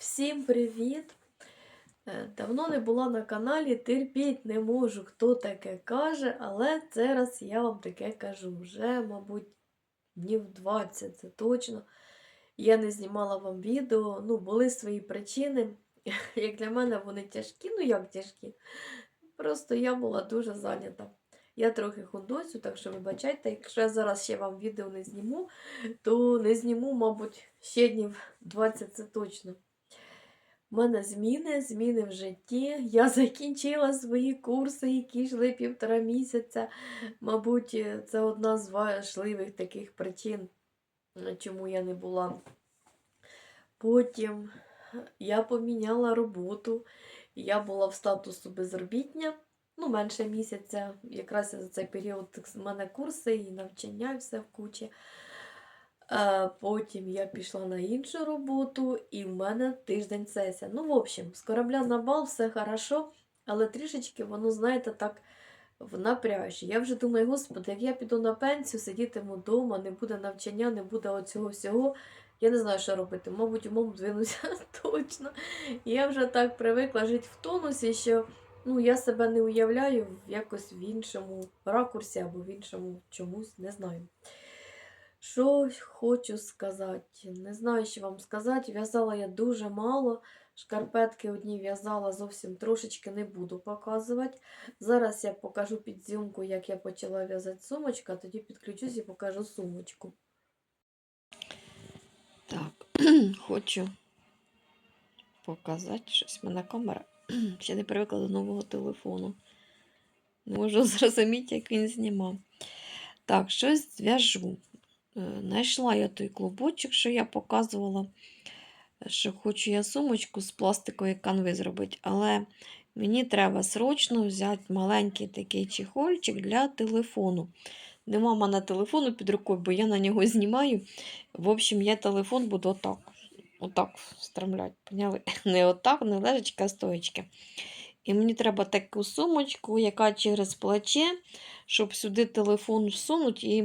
Всім привіт! Е, Давно не була на каналі, терпіть не можу, хто таке каже, але зараз я вам таке кажу. Вже, мабуть, днів 20, це точно. Я не знімала вам відео, ну, були свої причини. Як для мене вони тяжкі, ну як тяжкі. Просто я була дуже зайнята. Я трохи худоцю, так що вибачайте, якщо я зараз ще вам відео не зніму, то не зніму, мабуть, ще днів 20 це точно. У мене зміни, зміни в житті. Я закінчила свої курси, які йшли півтора місяця. Мабуть, це одна з важливих таких причин, чому я не була. Потім я поміняла роботу. Я була в статусу безробітня, ну, менше місяця. Якраз за цей період в мене курси і навчання, і все в кучі. Е, Потім я пішла на іншу роботу, і в мене тиждень сесія. Ну, в общем, з корабля на бал все хорошо, але трішечки воно, знаєте, так в напряжі. Я вже думаю, господи, як я піду на пенсію, сидітиму вдома, не буде навчання, не буде оцього всього. Я не знаю, що робити. Мабуть, умом двинуся точно. Я вже так привикла жити в тонусі, що ну, я себе не уявляю якось в іншому ракурсі або в іншому чомусь, не знаю. Що хочу сказати? Не знаю, що вам сказати. В'язала я дуже мало. Шкарпетки одні в'язала зовсім трошечки не буду показувати. Зараз я покажу під зйомку, як я почала в'язати сумочку, а тоді підключусь і покажу сумочку. Так, хочу показати щось. Мене камера. Ще не привикла до нового телефону. Не можу зрозуміти, як він знімав. Так, щось зв'яжу. Знайшла я той клубочок, що я показувала, що хочу я сумочку з пластикової канви зробити, але мені треба срочно взяти маленький такий чехольчик для телефону. Нема в мене телефону під рукою, бо я на нього знімаю. В общем, я телефон буду отак отак встромляти. Поняли? Не отак, не лежачка, а стоячки. І мені треба таку сумочку, яка через плече, щоб сюди телефон всунути і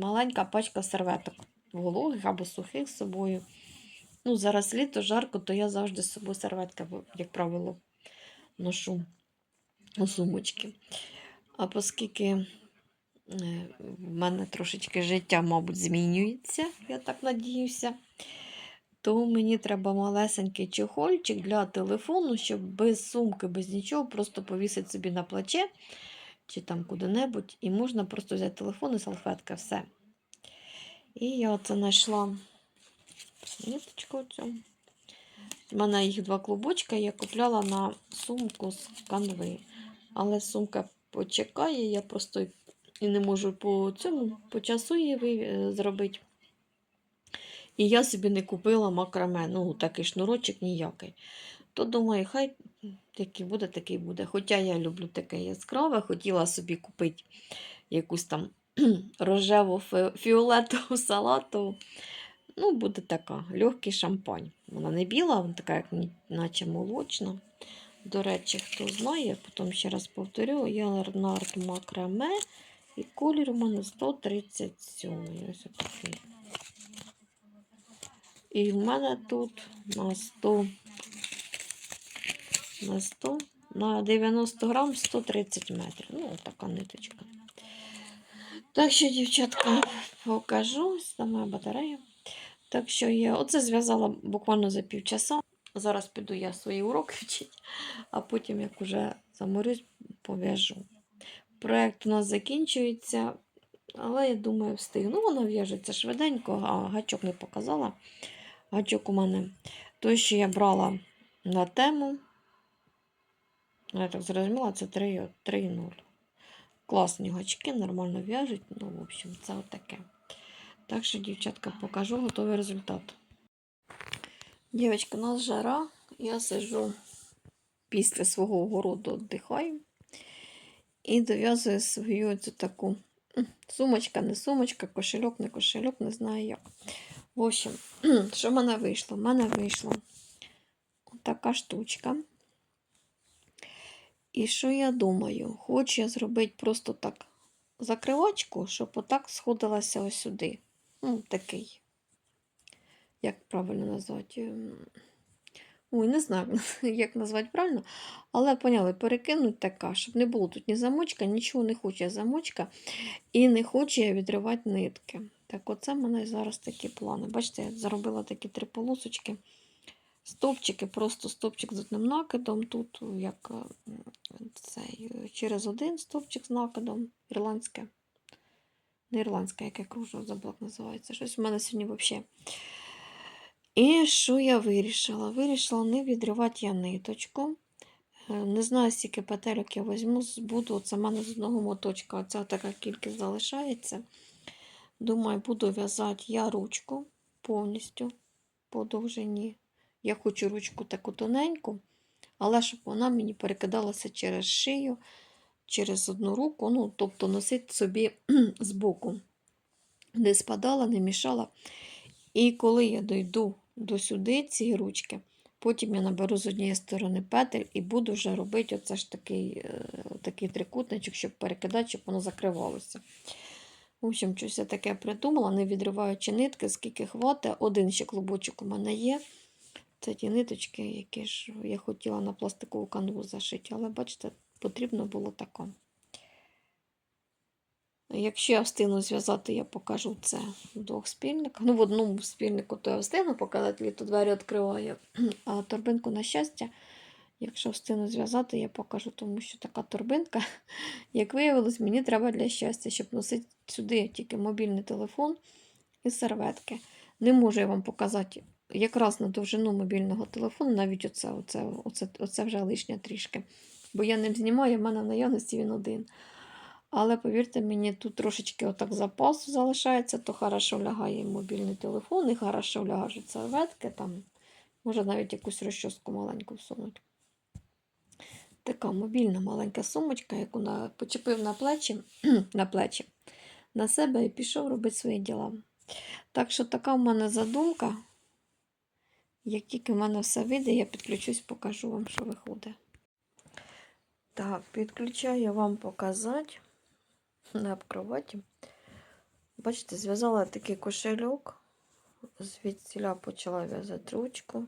маленька пачка серветок вологих або сухих з собою. Ну, Зараз літо жарко, то я завжди з собою серветки, як правило, ношу у сумочки. А оскільки в мене трошечки життя, мабуть, змінюється, я так надіюся то мені треба малесенький чехольчик для телефону, щоб без сумки, без нічого, просто повісити собі на плече чи там куди-небудь. І можна просто взяти телефон і салфетка, все. І я оце знайшла ниточку цю. У мене їх два клубочка, я купляла на сумку з канви. Але сумка почекає, я просто і не можу по цьому по часу її зробити. І я собі не купила макраме, ну, такий шнурочок ніякий. То думаю, хай який буде, такий буде. Хоча я люблю таке яскраве, хотіла собі купити якусь там рожеву фіолетову салату. Ну, буде така легкий шампань. Вона не біла, вона така, як наче молочна. До речі, хто знає, потім ще раз повторю, я Лернард макраме і колір у мене 137. Ось такий. І в мене тут на 100, на 100, на 90 грам 130 метрів. Ну, така ниточка. Так що, дівчатка, покажу сама батарея. Так що я оце зв'язала буквально за півчаса. Зараз піду я свої уроки вчити, а потім, як уже заморюсь, пов'яжу. Проєкт у нас закінчується, але я думаю, встигну. Воно в'яжеться швиденько, а гачок не показала гачок у мене. Той, що я брала на тему, я так зрозуміла, це 3,0. Класні гачки, нормально в'яжуть. Ну, в общем, це отаке. Так що, дівчатка, покажу готовий результат. Дівчатка, у нас жара. Я сижу після свого городу віддихаю і дов'язую свою цю таку сумочка, не сумочка, кошельок, не кошельок, не знаю як. В общем, що в мене вийшло? В мене вийшла така штучка. І що я думаю? Хочу я зробити просто так закривачку, щоб отак сходилася ось сюди. Ну, такий, як правильно назвати, ем, Ой, не знаю, як назвати правильно, але поняли, перекинуть така, щоб не було тут ні замочка, нічого не хоче замочка, і не хочу я відривати нитки. Так, оце в мене зараз такі плани. Бачите, я заробила такі три полосочки. Стопчики, просто стопчик з одним накидом. Тут як е, цей, через один стопчик з накидом. Ірландське. Не ірландське, яке кружу, забула, як називається. Щось в мене сьогодні взагалі. І що я вирішила? Вирішила не відривати я ниточку. Е, Не знаю, скільки петельок я візьму, буду, це в мене з одного моточка, оця така кількість залишається. Думаю, буду в'язати я ручку повністю по довжині. Я хочу ручку таку тоненьку, але щоб вона мені перекидалася через шию, через одну руку, ну, тобто носити собі збоку. Не спадала, не мішала. І коли я дойду до сюди цієї ручки, потім я наберу з однієї сторони петель і буду вже робити оце ж такий, е, такий трикутничок, щоб перекидати, щоб воно закривалося. В общем, щось я таке придумала, не відриваючи нитки, скільки хватить. Один ще клубочок у мене є. Це ті ниточки, які ж я хотіла на пластикову канву зашити, але бачите, потрібно було тако. Якщо я встигну зв'язати, я покажу це в двох спільниках. Ну, в одному спільнику то я встигну показати, літо двері відкриваю. А торбинку, на щастя, якщо встигну зв'язати, я покажу, тому що така торбинка, як виявилось, мені треба для щастя, щоб носити сюди тільки мобільний телефон і серветки. Не можу я вам показати якраз на довжину мобільного телефону, навіть оце, оце, оце, оце вже лишнє трішки. Бо я ним знімаю, в мене в наявності він один. Але повірте мені, тут трошечки отак запасу залишається, то хорошо лягає мобільний телефон, і хорошо лягають серветки, там, може навіть якусь розчоску маленьку всунути. Така мобільна маленька сумочка, яку на, почепив на плечі, на плечі на себе і пішов робити свої діла. Так що така в мене задумка. Як тільки в мене все вийде, я підключусь, покажу вам, що виходить. Так, підключаю вам показати на кроваті. Бачите, зв'язала такий кошельок. Звідсіля почала в'язати ручку.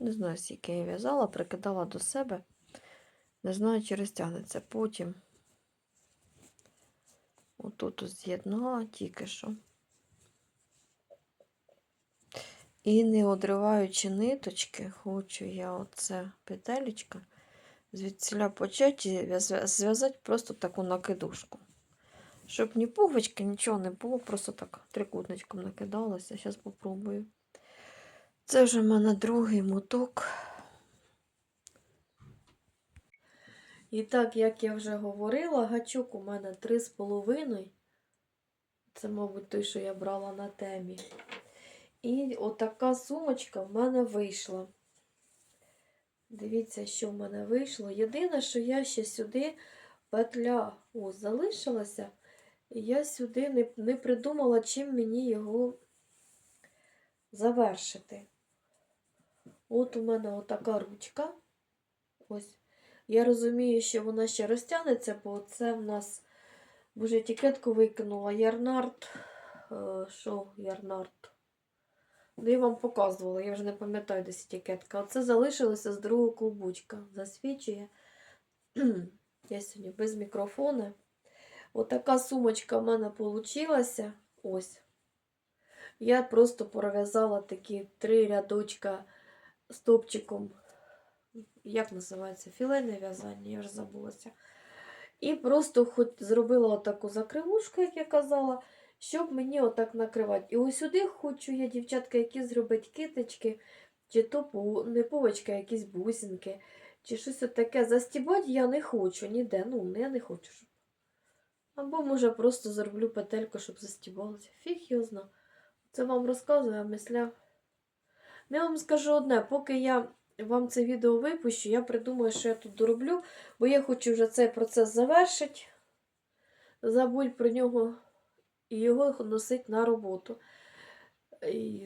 Не знаю, скільки я в'язала, прикидала до себе. Не знаю, чи розтягнеться. Потім отут з'єднала тільки що. І не одриваючи ниточки, хочу я оце петелечка звідсіля почати зв'язати просто таку накидушку. Щоб ні пуговички, нічого не було, просто так трикутничком накидалося. Зараз попробую. Це вже в мене другий моток. І так, як я вже говорила, гачок у мене 3,5. Це, мабуть, той, що я брала на темі. І отака сумочка в мене вийшла. Дивіться, що в мене вийшло. Єдине, що я ще сюди петля ось залишилася. Я сюди не, не придумала, чим мені його завершити. От у мене отака ручка. Ось. Я розумію, що вона ще розтягнеться, бо це в нас вже етикетку викинула. Ярнард. Е, Що Ярнард? Ну, я вам показувала, я вже не пам'ятаю десь етикетка. Оце залишилося з другого клубочка. Засвічує. Я сьогодні без мікрофона. Отака сумочка в мене вийшла. Ось. Я просто пров'язала такі три рядочка стопчиком. Як називається? Філейне в'язання, я вже забулася. І просто хоч зробила таку закривушку, як я казала, щоб мені отак накривати. І ось сюди хочу я, дівчатка, які зробити киточки, чи то не пувочки, а якісь бусинки, чи щось таке. Застібати я не хочу ніде. Ну, я не хочу, щоб. Або, може, просто зроблю петельку, щоб застібалося. Фіг його зна. Це вам розказую, а мисля. Ну, Я вам скажу одне, поки я вам це відео випущу, я придумаю, що я тут дороблю, бо я хочу вже цей процес завершити. Забудь про нього і його носити на роботу.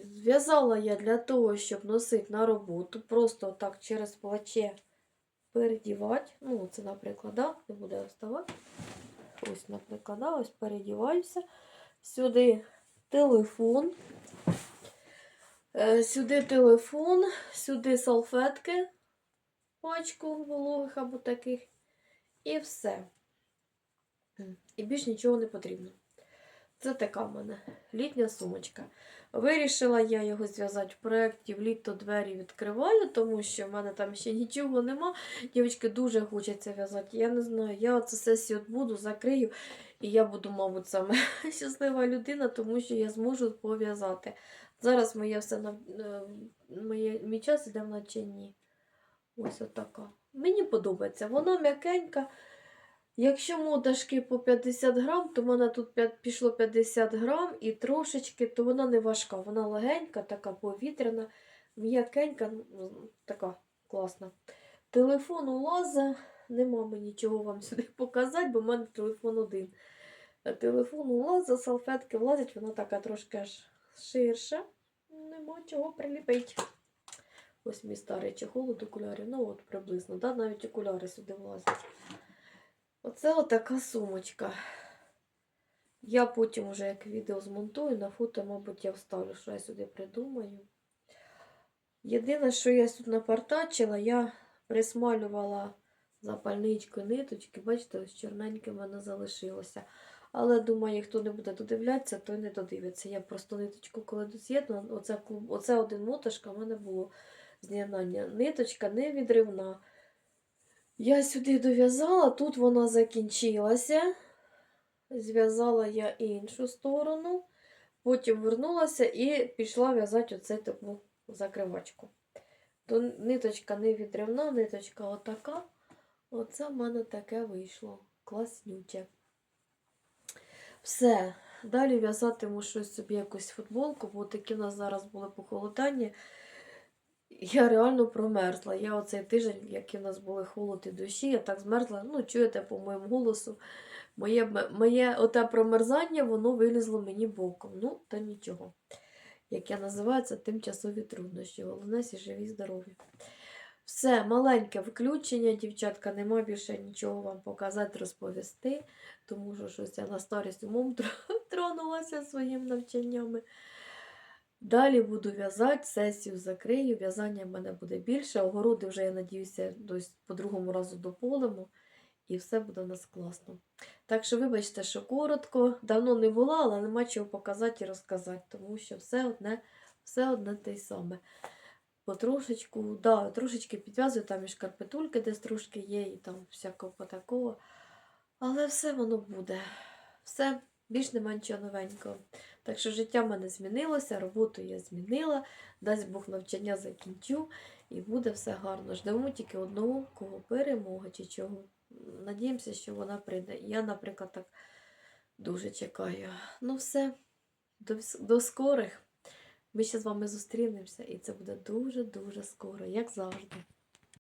Зв'язала я для того, щоб носити на роботу, просто так через плече передівати. Ну, це, наприклад, да, не буде вставати. Ось, наприклад, да, ось передіваюся. Сюди телефон. Е, Сюди телефон, сюди салфетки, пачку вологих або таких. І все. І більш нічого не потрібно. Це така в мене літня сумочка. Вирішила я його зв'язати в проєкті в літо двері відкриваю, тому що в мене там ще нічого нема. Дівчатки дуже хочеться в'язати. Я не знаю, я оце сесію буду, закрию, і я буду, мабуть, саме щаслива людина, тому що я зможу пов'язати. Зараз моє все на моє, мій час іде в навчанні. Ось отака. Мені подобається. Вона м'якенька. Якщо моташки по 50 грам, то в мене тут пішло 50 грам і трошечки, то вона не важка. Вона легенька, така повітряна, м'якенька, ну, така класна. Телефон улаза, нема мені нічого вам сюди показати, бо в мене телефон один. Телефон улаза, салфетки влазять, вона така трошки аж ширша. Нема чого приліпити. Ось мій старий чехол від окулярів. Ну от приблизно, да? навіть окуляри сюди влазять. Оце отака сумочка. Я потім вже як відео змонтую, на фото, мабуть, я вставлю, що я сюди придумаю. Єдине, що я тут напартачила, я присмалювала запальничкою ниточки. Бачите, ось чорненьке в мене залишилося. Але думаю, хто не буде додивлятися, той не додивиться. Я просто ниточку, коли доз'єднала, оце, оце один мотошка в мене було з'єднання. Ниточка не відривна. Я сюди дов'язала, тут вона закінчилася. Зв'язала я іншу сторону, потім вернулася і пішла в'язати оце таку закривачку. То ниточка не відривна, ниточка отака. Оце в мене таке вийшло. Класнюче. Все. Далі в'язатиму щось собі якусь футболку, бо такі в нас зараз були похолодання. Я реально промерзла. Я оцей тиждень, який в нас були холод і дощі, я так змерзла. Ну, чуєте по моєму голосу. Моє, моє оте промерзання, воно вилізло мені боком. Ну, та нічого. Як я називаю, це тимчасові труднощі. Головне, всі живі, здорові. Все, маленьке включення, дівчатка, нема більше нічого вам показати, розповісти, тому що щось я на старість умом тронулася своїм навчаннями. Далі буду в'язати, сесію закрию, в'язання в мене буде більше. Огороди вже, я надіюся, по другому разу дополимо, і все буде у нас класно. Так що, вибачте, що коротко, давно не була, але нема чого показати і розказати, тому що все одне, все одне те й саме. Потрошечку, да, трошечки підв'язую, там і шкарпетульки десь трошки є, і там всякого такого. Але все воно буде. Все, більш нема нічого новенького. Так що життя в мене змінилося, роботу я змінила, дасть Бог навчання закінчу, і буде все гарно. Ждемо тільки одного, кого перемога чи чого. Надіємося, що вона прийде. Я, наприклад, так дуже чекаю. Ну, все, до, до скорих. Ми ще з вами зустрінемося, і це буде дуже-дуже скоро, як завжди.